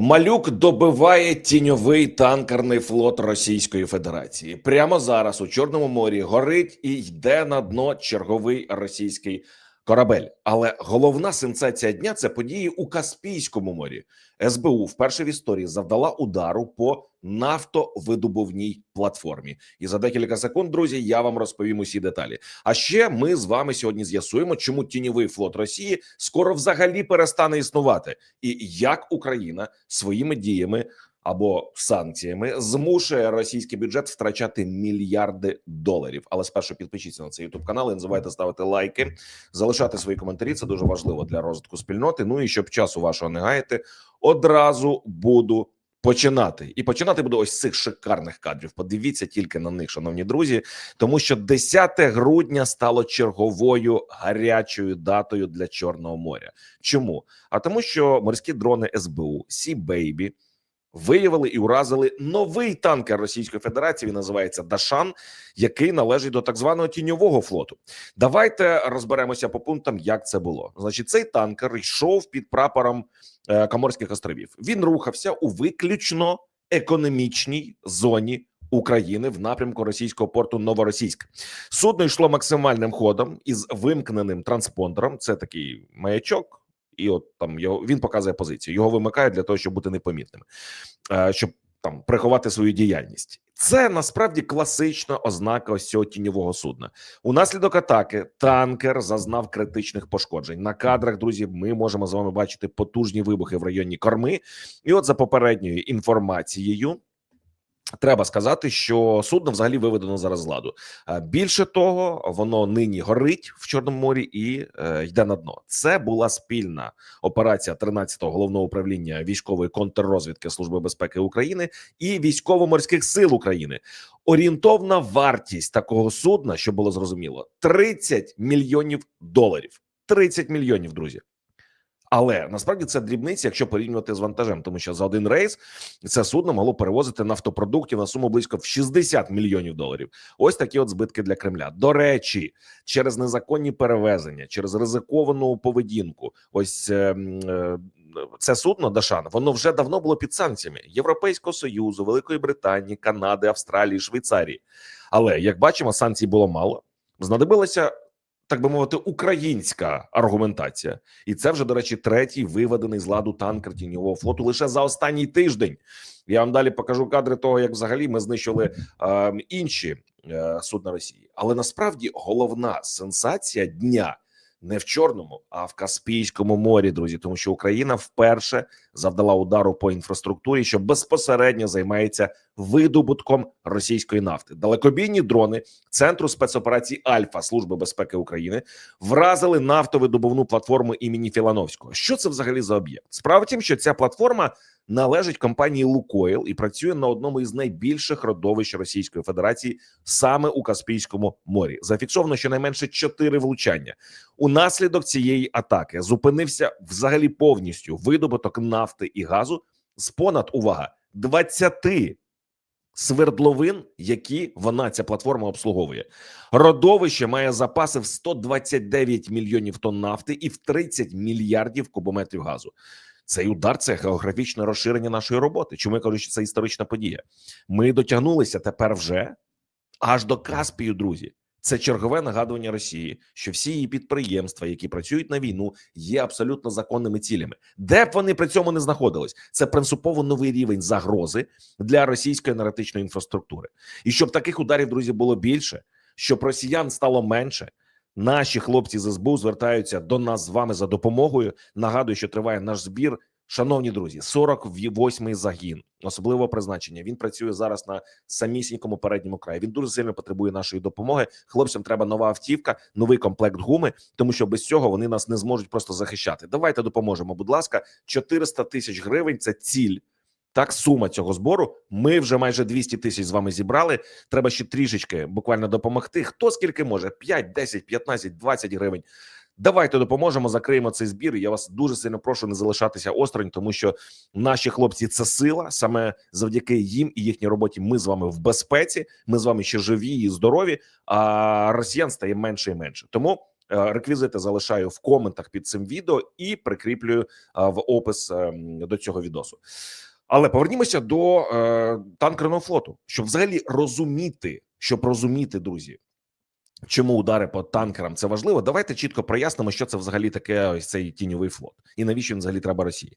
Малюк добиває тіньовий танкерний флот Російської Федерації. Прямо зараз у Чорному морі горить і йде на дно черговий російський корабель. Але головна сенсація дня це події у Каспійському морі. СБУ вперше в історії завдала удару по нафтовидобувній платформі. І за декілька секунд, друзі, я вам розповім усі деталі. А ще ми з вами сьогодні з'ясуємо, чому тіньовий флот Росії скоро взагалі перестане існувати, і як Україна своїми діями або санкціями змушує російський бюджет втрачати мільярди доларів. Але спершу підпишіться на цей ютуб канал і не забувайте ставити лайки, залишати свої коментарі. Це дуже важливо для розвитку спільноти. Ну і щоб часу вашого не гаяти, одразу буду. Починати і починати буду ось цих шикарних кадрів. Подивіться тільки на них, шановні друзі, тому що 10 грудня стало черговою гарячою датою для Чорного моря. Чому? А тому, що морські дрони СБУ Сі Бейбі виявили і уразили новий танкер Російської Федерації. Він називається Дашан, який належить до так званого тіньового флоту. Давайте розберемося по пунктам, як це було. Значить, цей танкер йшов під прапором е, Коморських островів. Він рухався у виключно економічній зоні. України в напрямку російського порту Новоросійськ судно йшло максимальним ходом із вимкненим транспондером. Це такий маячок, і от там його він показує позицію. Його вимикають для того, щоб бути непомітним, е, щоб там приховати свою діяльність. Це насправді класична ознака ось цього тіньового судна. Унаслідок атаки танкер зазнав критичних пошкоджень. На кадрах, друзі, ми можемо з вами бачити потужні вибухи в районі корми. І, от, за попередньою інформацією. Треба сказати, що судно взагалі виведено зараз з ладу. Більше того, воно нині горить в Чорному морі і е, йде на дно. Це була спільна операція 13-го головного управління військової контррозвідки Служби безпеки України і військово-морських сил України. Орієнтовна вартість такого судна, що було зрозуміло, 30 мільйонів доларів. 30 мільйонів, друзі. Але насправді це дрібниці, якщо порівнювати з вантажем, тому що за один рейс це судно могло перевозити нафтопродуктів на суму близько в 60 мільйонів доларів. Ось такі от збитки для Кремля. До речі, через незаконні перевезення, через ризиковану поведінку. Ось е, е, це судно Дашан, воно вже давно було під санкціями Європейського союзу, Великої Британії, Канади, Австралії, Швейцарії. Але як бачимо, санкцій було мало. Знадобилося так би мовити, українська аргументація, і це вже до речі, третій виведений з ладу танкер тіньового флоту лише за останній тиждень. Я вам далі покажу кадри того, як взагалі ми знищили е, інші е, судна Росії. Але насправді головна сенсація дня не в Чорному, а в Каспійському морі, друзі, тому що Україна вперше завдала удару по інфраструктурі, що безпосередньо займається видобутком російської нафти. Далекобійні дрони центру спецоперацій Альфа Служби безпеки України вразили нафтовидобувну платформу імені Філановського. Що це взагалі за об'єкт? Справа тім, що ця платформа належить компанії Лукойл і працює на одному із найбільших родовищ Російської Федерації саме у Каспійському морі. Зафіксовано щонайменше чотири влучання. Унаслідок цієї атаки зупинився взагалі повністю видобуток нафти і газу з понад увага 20 свердловин, які вона ця платформа обслуговує. Родовище має запаси в 129 мільйонів тонн нафти і в 30 мільярдів кубометрів газу. Цей удар це географічне розширення нашої роботи. Чому я кажу, що це історична подія? Ми дотягнулися тепер вже аж до Каспію, друзі. Це чергове нагадування Росії, що всі її підприємства, які працюють на війну, є абсолютно законними цілями, де б вони при цьому не знаходились. Це принципово новий рівень загрози для російської енергетичної інфраструктури. І щоб таких ударів, друзі, було більше, щоб росіян стало менше. Наші хлопці з СБУ звертаються до нас з вами за допомогою. Нагадую, що триває наш збір. Шановні друзі, 48-й загін особливого призначення. Він працює зараз на самісінькому передньому краї. Він дуже сильно потребує нашої допомоги. Хлопцям треба нова автівка, новий комплект гуми, тому що без цього вони нас не зможуть просто захищати. Давайте допоможемо. Будь ласка, 400 тисяч гривень. Це ціль. Так, сума цього збору. Ми вже майже 200 тисяч з вами зібрали. Треба ще трішечки буквально допомогти. Хто скільки може? 5, 10, 15, 20 гривень. Давайте допоможемо, закриємо цей збір. Я вас дуже сильно прошу не залишатися осторонь, тому що наші хлопці це сила. Саме завдяки їм і їхній роботі. Ми з вами в безпеці. Ми з вами ще живі і здорові. А росіян стає менше і менше. Тому Е, Реквізити залишаю в коментах під цим відео і прикріплюю е, в опис ем, до цього відосу. Але повернімося до е, танкерного флоту, щоб взагалі розуміти, щоб розуміти, друзі, чому удари по танкерам це важливо. Давайте чітко прояснимо, що це взагалі таке ось цей тіньовий флот, і навіщо він взагалі треба Росії.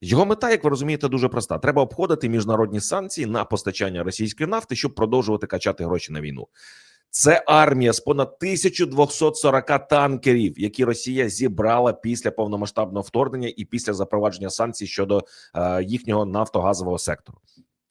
Його мета, як ви розумієте, дуже проста: треба обходити міжнародні санкції на постачання російської нафти, щоб продовжувати качати гроші на війну. Це армія з понад 1240 танкерів, які Росія зібрала після повномасштабного вторгнення і після запровадження санкцій щодо е, їхнього нафтогазового сектору.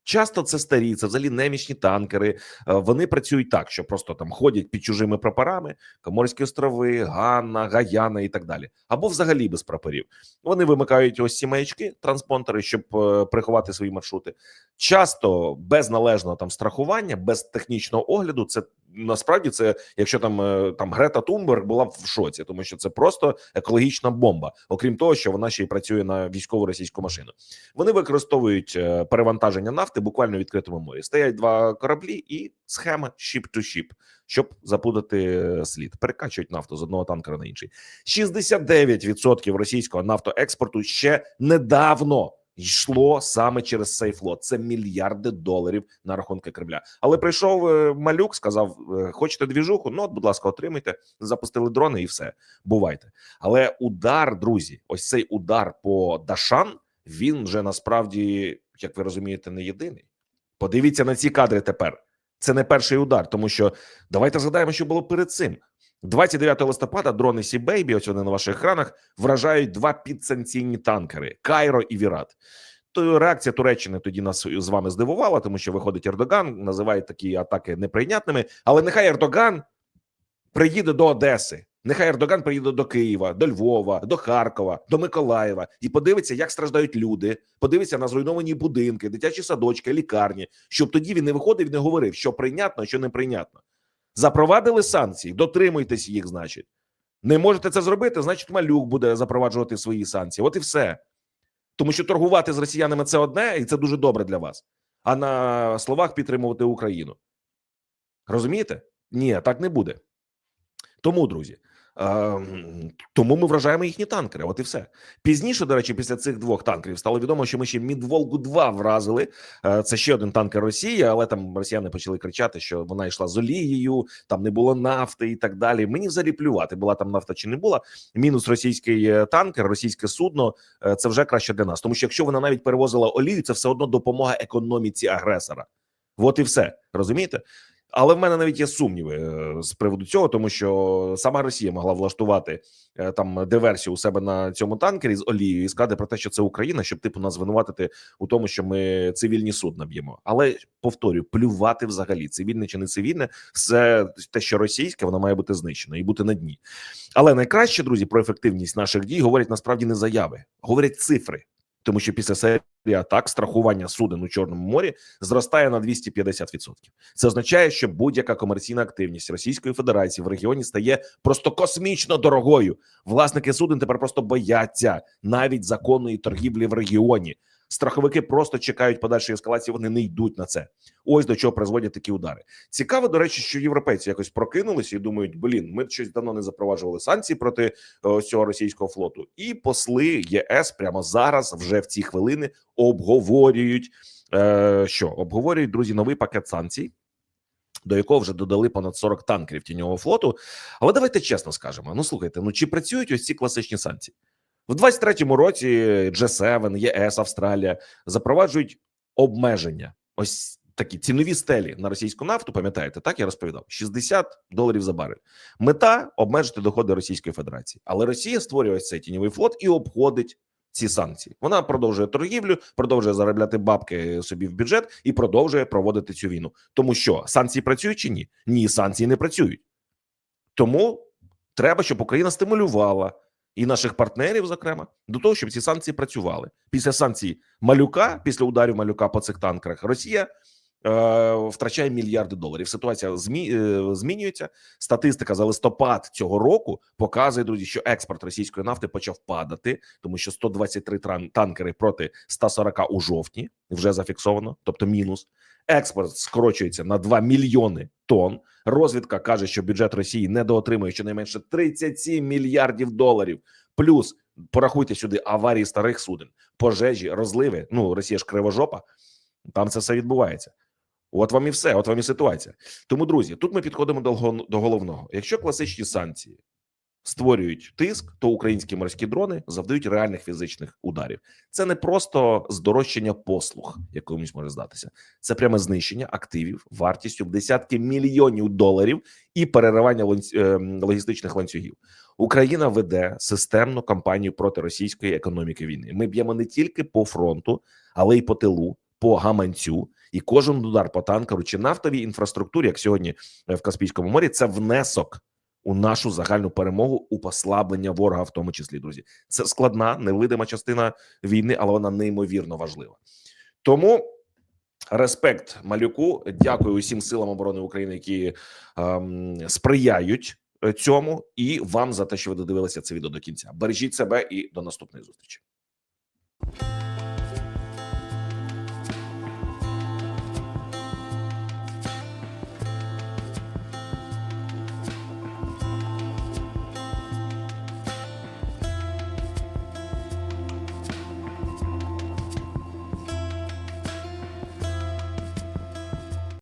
Часто це старі, це взагалі немічні танкери. Е, Вони працюють так, що просто там ходять під чужими прапорами, Коморські острови, Ганна, Гаяна і так далі, або взагалі без прапорів. Вони вимикають ось ці маячки, транспонтери, щоб е, приховати свої маршрути. Часто без належного там страхування, без технічного огляду. Це насправді це, якщо там е, там Грета Тунберг була в шоці, тому що це просто екологічна бомба. Окрім того, що вона ще й працює на військову російську машину. Вони використовують перевантаження нафти буквально в відкритому морі. Стоять два кораблі і схема ship to ship, щоб запутати е, слід. Перекачують нафту з одного танкера на інший. 69% російського нафтоекспорту ще недавно йшло саме через цей флот. Це мільярди доларів на рахунки Кремля. Але прийшов е, малюк, сказав: е, хочете двіжуху? Ну, от, будь ласка, отримайте. Запустили дрони і все. Бувайте. Але удар, друзі, ось цей удар по Дашан. Він вже насправді, як ви розумієте, не єдиний. Подивіться на ці кадри тепер. Це не перший удар, тому що давайте згадаємо, що було перед цим. 29 листопада дрони Сі Бейбі, ось вони на ваших екранах, вражають два підсанкційні танкери Кайро і Вірат. То реакція Туреччини тоді нас з вами здивувала, тому що виходить Ердоган, називає такі атаки неприйнятними. Але нехай Ердоган приїде до Одеси, нехай Ердоган приїде до Києва, до Львова, до Харкова, до Миколаєва і подивиться, як страждають люди. Подивиться на зруйновані будинки, дитячі садочки, лікарні, щоб тоді він не виходив і не говорив, що прийнятно, що неприйнятно. Запровадили санкції, дотримуйтесь їх, значить. Не можете це зробити, значить, малюк буде запроваджувати свої санкції. От і все. Тому що торгувати з росіянами це одне, і це дуже добре для вас. А на словах підтримувати Україну. Розумієте? Ні, так не буде. Тому, друзі, тому ми вражаємо їхні танкери. От і все. Пізніше, до речі, після цих двох танкерів стало відомо, що ми ще Мідволгу 2 вразили. Е, Це ще один танкер Росії, але там росіяни почали кричати, що вона йшла з олією, там не було нафти і так далі. Мені взагалі плювати, була там нафта чи не була. Мінус російський е, танкер, російське судно. е, Це вже краще для нас. Тому що якщо вона навіть перевозила олію, це все одно допомога економіці агресора. От і все розумієте. Але в мене навіть є сумніви е, з приводу цього, тому що сама Росія могла влаштувати е, там диверсію у себе на цьому танкері з олією і сказати про те, що це Україна, щоб типу нас звинуватити у тому, що ми цивільні судна б'ємо. Але повторюю, плювати взагалі цивільне чи не цивільне, все те, що російське, воно має бути знищено і бути на дні. Але найкраще, друзі, про ефективність наших дій говорять насправді не заяви, говорять цифри. Тому що після серії атак страхування суден у Чорному морі зростає на 250%. Це означає, що будь-яка комерційна активність Російської Федерації в регіоні стає просто космічно дорогою. Власники суден тепер просто бояться навіть законної торгівлі в регіоні. Страховики просто чекають подальшої ескалації. Вони не йдуть на це. Ось до чого призводять такі удари. Цікаво, до речі, що європейці якось прокинулися і думають: блін, ми щось давно не запроваджували санкції проти е, цього російського флоту. І посли ЄС прямо зараз, вже в ці хвилини, обговорюють е, що обговорюють друзі новий пакет санкцій. До якого вже додали понад 40 танкерів тіньового флоту. Але давайте чесно скажемо: ну слухайте, ну чи працюють ось ці класичні санкції в 23-му році? G7, ЄС, Австралія запроваджують обмеження. Ось такі цінові стелі на російську нафту. Пам'ятаєте, так я розповідав: 60 доларів за барель. Мета обмежити доходи Російської Федерації, але Росія створює цей тіньовий флот і обходить. Ці санкції вона продовжує торгівлю, продовжує заробляти бабки собі в бюджет і продовжує проводити цю війну. Тому що санкції працюють чи ні? Ні, санкції не працюють. Тому треба, щоб Україна стимулювала і наших партнерів, зокрема, до того, щоб ці санкції працювали. Після санкцій малюка, після ударів малюка по цих танкерах, Росія втрачає мільярди доларів. Ситуація е, змінюється. Статистика за листопад цього року показує, друзі, що експорт російської нафти почав падати, тому що 123 тран- танкери проти 140 у жовтні вже зафіксовано, тобто мінус. Експорт скорочується на 2 мільйони тонн. Розвідка каже, що бюджет Росії недоотримує щонайменше 37 мільярдів доларів. Плюс порахуйте сюди аварії старих суден, пожежі, розливи. Ну Росія ж кривожопа. Там це все відбувається. От вам і все, от вам і ситуація. Тому, друзі, тут ми підходимо до, гол- до головного. Якщо класичні санкції створюють тиск, то українські морські дрони завдають реальних фізичних ударів. Це не просто здорожчання послуг, як комусь може здатися. Це пряме знищення активів вартістю в десятки мільйонів доларів і переривання ем, логістичних ланцюгів. Україна веде системну кампанію проти російської економіки війни. Ми б'ємо не тільки по фронту, але й по тилу, по гаманцю. І кожен удар по танкеру чи нафтовій інфраструктурі, як сьогодні е, в Каспійському морі, це внесок у нашу загальну перемогу у послаблення ворога, в тому числі, друзі. Це складна, невидима частина війни, але вона неймовірно важлива. Тому респект малюку. Дякую усім силам оборони України, які ем, сприяють е, цьому, і вам за те, що ви додивилися це відео до кінця. Бережіть себе і до наступної зустрічі.